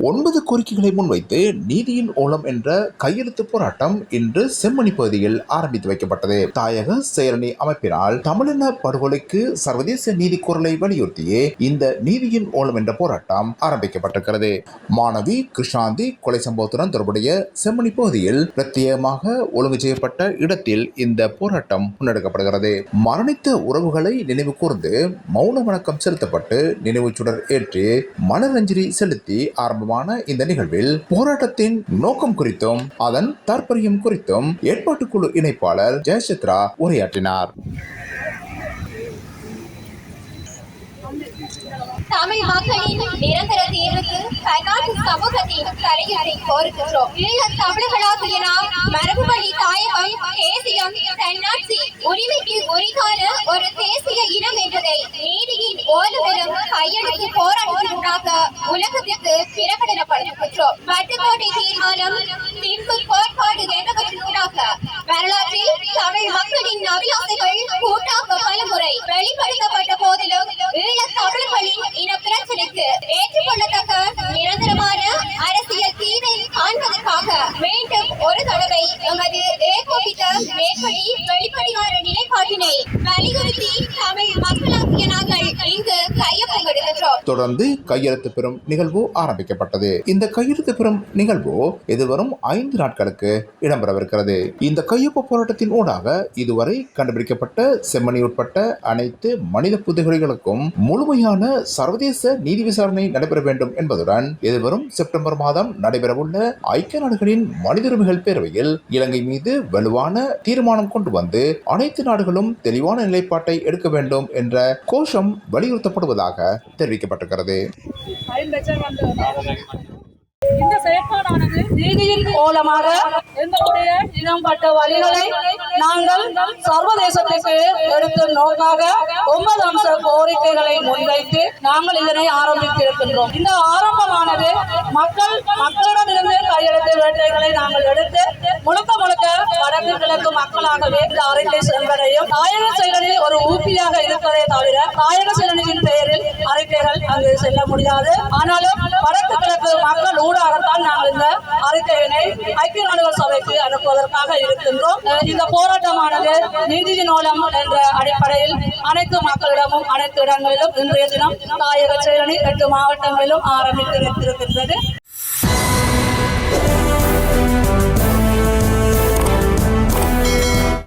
ஒன்பது கோரிக்கைகளை முன்வைத்து நீதியின் ஓலம் என்ற கையெழுத்து போராட்டம் இன்று செம்மணி பகுதியில் ஆரம்பித்து வைக்கப்பட்டது. தாயக செயலணி அமைப்பினால் தமிழின படுகொலைக்கு சர்வதேச நீதி குரலை வலியுறுத்தியே இந்த நீதியின் ஓலம் என்ற போராட்டம் ஆரம்பிக்கப்பட்டிருக்கிறது. மாணவி கிருஷாந்தி கொலை சம்பவத்துடன் தொடர்புடைய செம்மணி பகுதியில் பிரத்யேகமாக ஒழுங்கு செய்யப்பட்ட இடத்தில் இந்த போராட்டம் முன்னெடுக்கப்படுகிறது. மரணித்த உறவுகளை நினைவு கூர்ந்து மௌன வணக்கம் செலுத்தப்பட்டு நினைவு சுடர் ஏற்றி மலரஞ்சலி செலுத்தி ஆரம்பமான இந்த நிகழ்வில் போராட்டத்தின் நோக்கம் குறித்தும் அதன் தாற்பயம் குறித்தும் ஏற்பாட்டுக்குழு இணைப்பாளர் ஜெயசித்ரா உரையாற்றினார். தமிழ் மக்களின் நிரந்தர தீர்வுக்கு கர்நாடக சமூகத்தின் தலையுறை கோருகின்றோம். இளைய தமிழர்களாகிய நாம் மரபு வழி தாயகம் தேசியம் தன்னாட்சி உரிமைக்கு உரித்தான ஒரு தேசிய இனம் என்பதை நீதியின் ஓதுவரும் கையெழுத்து போராட்டம் ஒன்றாக உலகத்திற்கு பிரகடனப்படுத்துகின்றோம் வட்டுக்கோட்டை தீர்மானம் பின்பு கோட்பாடு என்பவற்றினூடாக வரலாற்றில் தமிழ் மக்களின் அபிலாசைகள் கூட்டாக பலமுறை வெளிப்படுத்தப்பட்ட போதிலும் ஈழ தமிழர்களின் இன பிரச்சனைக்கு ஏற்றுக்கொள்ளத்தக்க நிரந்தரமான அரசியல் தீர்வை காண்பதற்காக மீண்டும் ஒரு தடவை எமது ஏகோபித்த மேற்படி வெளிப்படையான நிலைப்பாட்டினை வலியுறுத்தி தமிழ் மக்களாகிய நாங்கள் இங்கு கையொப்பமிடுகின்றோம் தொடர்ந்து கையெழுத்து பெறும் நிகழ்வு ஆரம்பிக்கப்பட்டது. இந்த கையெழுத்து பெறும் நிகழ்வு எதிர்வரும் ஐந்து நாட்களுக்கு இடம்பெறவிருக்கிறது. இந்த கையொப்ப போராட்டத்தின் ஊடாக இதுவரை கண்டுபிடிக்கப்பட்ட செம்மணி உட்பட்ட அனைத்து மனித புதைகுழிகளுக்கும் முழுமையான சர்வதேச நீதி விசாரணை நடைபெற வேண்டும் என்பதுடன் எதிர்வரும் செப்டம்பர் மாதம் நடைபெறவுள்ள ஐக்கிய நாடுகளின் மனித உரிமைகள் பேரவையில் இலங்கை மீது வலுவான தீர்மானம் கொண்டு வந்து அனைத்து நாடுகளும் தெளிவான நிலைப்பாட்டை எடுக்க வேண்டும் என்ற கோஷம் வலியுறுத்தப்படுவதாக செய்யப்பட்டிருக்கிறது இந்த செயற்பாடானது நீதியின் மூலமாக எங்களுடைய இனம் பட்ட வழிகளை நாங்கள் சர்வதேசத்துக்கு எடுத்து நோக்காக ஒன்பது அம்ச கோரிக்கைகளை முன்வைத்து நாங்கள் இதனை ஆரம்பித்திருக்கின்றோம். இந்த ஆரம்பமானது மக்கள் மக்களிடமிருந்து கையெழுத்து வேட்டைகளை நாங்கள் எடுத்து முழுக்க முழுக்க வடக்கு கிழக்கு மக்களாகவே இந்த அறிக்கை சென்றடையும் தாயக செயலி ஒரு ஊப்பியாக இருப்பதை தவிர தாயக அறிக்கைகள் அங்கு செல்ல முடியாது. ஆனாலும் வடக்கு கிழக்கு மக்கள் ஊடாகத்தான் நாங்கள் இந்த அறிக்கையினை ஐக்கிய நாடுகள் சபைக்கு அனுப்புவதற்காக இருக்கின்றோம். இந்த போராட்டமானது நீதியின் மூலம் என்ற அடிப்படையில் அனைத்து மக்களிடமும் அனைத்து இடங்களிலும் இன்றைய தினம் தாயக செயலணி எட்டு மாவட்டங்களிலும் ஆரம்பித்திருக்கின்றது